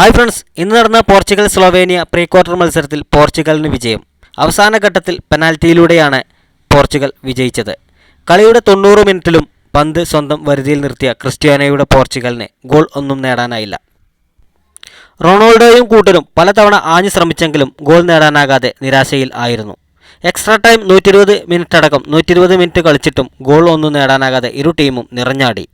Hi friends ഇന്ന് നടന്ന Portugal Slovenia pre quarter മത്സരത്തിൽ പോർച്ചുഗലിന് വിജയം. അവസാന ഘട്ടത്തിൽ പെനാൽറ്റിയിലൂടെയാണ് പോർച്ചുഗൽ വിജയിച്ചത്. കളിയുടെ തൊണ്ണൂറ് മിനിറ്റിലും പന്ത് സ്വന്തം വരുതിയിൽ നിർത്തിയ ക്രിസ്ത്യാനോയുടെ പോർച്ചുഗലിന് ഗോൾ ഒന്നും നേടാനായില്ല. റൊണാൾഡോയും കൂട്ടരും പലതവണ ആഞ്ഞു ശ്രമിച്ചെങ്കിലും ഗോൾ നേടാനാകാതെ നിരാശയിൽ ആയിരുന്നു. എക്സ്ട്രാ ടൈം നൂറ്റി ഇരുപത് മിനിറ്റ് അടക്കം നൂറ്റി ഇരുപത് മിനിറ്റ് കളിച്ചിട്ടും ഗോൾ ഒന്നും നേടാനാകാതെ ഇരു ടീമും നിറഞ്ഞാടി.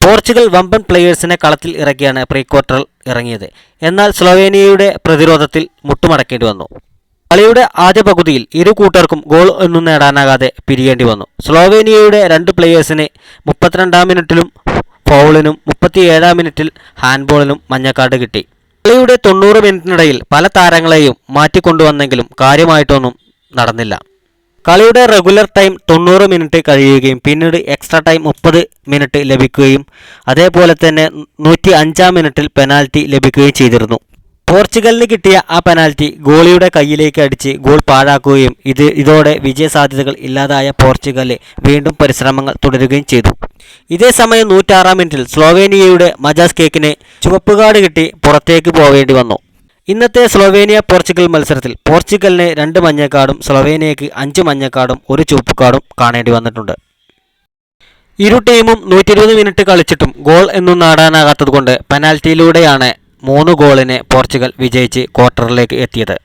പോർച്ചുഗൽ വമ്പൻ പ്ലെയേഴ്സിനെ കളത്തിൽ ഇറക്കിയാണ് പ്രീ ക്വാർട്ടറിൽ ഇറങ്ങിയത്. എന്നാൽ സ്ലോവേനിയയുടെ പ്രതിരോധത്തിൽ മുട്ടുമടക്കേണ്ടി വന്നു. കളിയുടെ ആദ്യ പകുതിയിൽ ഇരു കൂട്ടർക്കും ഗോൾ ഒന്നും നേടാനാകാതെ പിരിയേണ്ടി വന്നു. സ്ലോവേനിയയുടെ രണ്ട് പ്ലെയേഴ്സിന് മുപ്പത്തിരണ്ടാം മിനിറ്റിലും ഫൗളിനും മുപ്പത്തിയേഴാം മിനിറ്റിൽ ഹാൻഡ്ബോളിനും മഞ്ഞക്കാട് കിട്ടി. കളിയുടെ തൊണ്ണൂറ് മിനിറ്റിനിടയിൽ പല താരങ്ങളെയും മാറ്റിക്കൊണ്ടുവന്നെങ്കിലും കാര്യമായിട്ടൊന്നും നടന്നില്ല. കളിയുടെ റെഗുലർ ടൈം തൊണ്ണൂറ് മിനിറ്റ് കഴിയുകയും പിന്നീട് എക്സ്ട്രാ ടൈം മുപ്പത് മിനിറ്റ് ലഭിക്കുകയും അതേപോലെ തന്നെ നൂറ്റി അഞ്ചാം മിനിറ്റിൽ പെനാൽറ്റി ലഭിക്കുകയും ചെയ്തിരുന്നു. പോർച്ചുഗലിന് കിട്ടിയ ആ പെനാൽറ്റി ഗോളിയുടെ കയ്യിലേക്ക് അടിച്ച് ഗോൾ പാഴാക്കുകയും ഇത് ഇതോടെ വിജയസാധ്യതകൾ ഇല്ലാതായ പോർച്ചുഗൽ വീണ്ടും പരിശ്രമങ്ങൾ തുടരുകയും ചെയ്തു. ഇതേ സമയം നൂറ്റാറാം മിനിറ്റിൽ സ്ലോവേനിയയുടെ മജാസ് കേക്കിന് ചുവപ്പുകാട് കിട്ടി പുറത്തേക്ക് പോവേണ്ടി വന്നു. ഇന്നത്തെ സ്ലോവേനിയ പോർച്ചുഗൽ മത്സരത്തിൽ പോർച്ചുഗലിന് രണ്ട് മഞ്ഞക്കാർഡും സ്ലോവേനിയയ്ക്ക് അഞ്ച് മഞ്ഞക്കാർഡും ഒരു ചുവപ്പ് കാർഡും കാണേണ്ടി വന്നിട്ടുണ്ട്. ഇരു ടീമും നൂറ്റി ഇരുപത് മിനിറ്റ് കളിച്ചിട്ടും ഗോൾ എന്നും നേടാനാകാത്തതുകൊണ്ട് പെനാൽറ്റിയിലൂടെയാണ് മൂന്ന് ഗോളിന് പോർച്ചുഗൽ വിജയിച്ച് ക്വാർട്ടറിലേക്ക് എത്തിയത്.